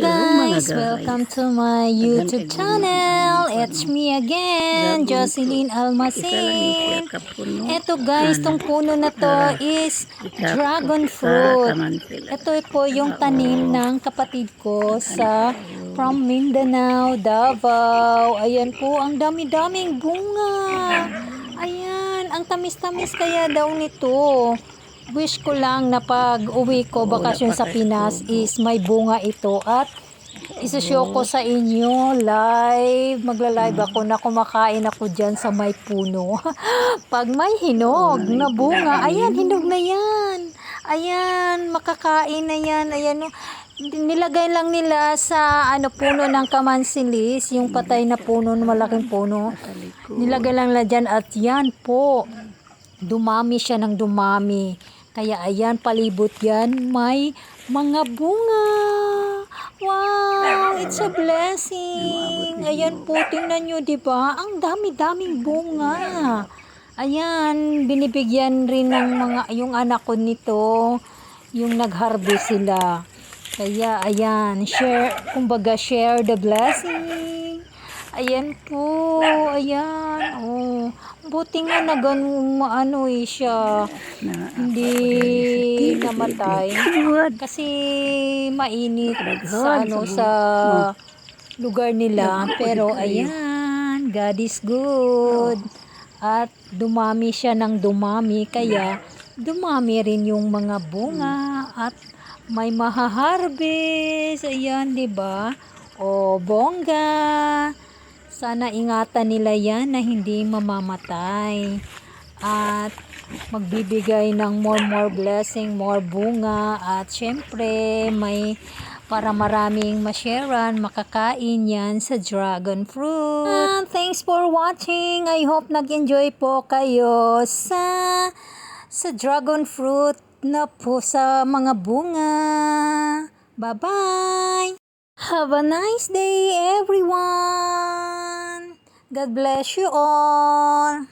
guys, welcome to my YouTube channel. It's me again, Jocelyn Almacin. Ito guys, tong puno na to is dragon fruit. Ito po yung tanim ng kapatid ko sa from Mindanao, Davao. Ayan po, ang dami-daming bunga. Ayan, ang tamis-tamis kaya daw nito. Wish ko lang na pag uwi ko bakasyon sa Pinas is may bunga ito at isashow ko sa inyo live. Magla-live ako na kumakain ako dyan sa may puno. pag may hinog na bunga, ayan, hinog na yan. Ayan, makakain na yan. Ayan, oh. nilagay lang nila sa ano puno ng kamansilis, yung patay na puno, malaking puno. Nilagay lang nila dyan at yan po dumami siya ng dumami. Kaya ayan, palibot yan, may mga bunga. Wow, it's a blessing. Ayan po, tingnan nyo, di ba? Ang dami-daming bunga. Ayan, binibigyan rin ng mga, yung anak ko nito, yung nag-harvest sila. Kaya, ayan, share, kumbaga, share the blessing. Ayan po, ayan, oh. Buti nga na ganun, ano eh siya, hindi namatay. Kasi mainit sa ano sa lugar nila. Pero ayan, God is good. At dumami siya ng dumami, kaya dumami rin yung mga bunga at may mahaharvest. Ayan, 'di ba? O bongga. Sana ingatan nila yan na hindi mamamatay. At magbibigay ng more more blessing, more bunga. At syempre, may para maraming masharean, makakain yan sa dragon fruit. And thanks for watching. I hope nag-enjoy po kayo sa sa dragon fruit na po sa mga bunga. Bye-bye! Have a nice day, everyone. God bless you all.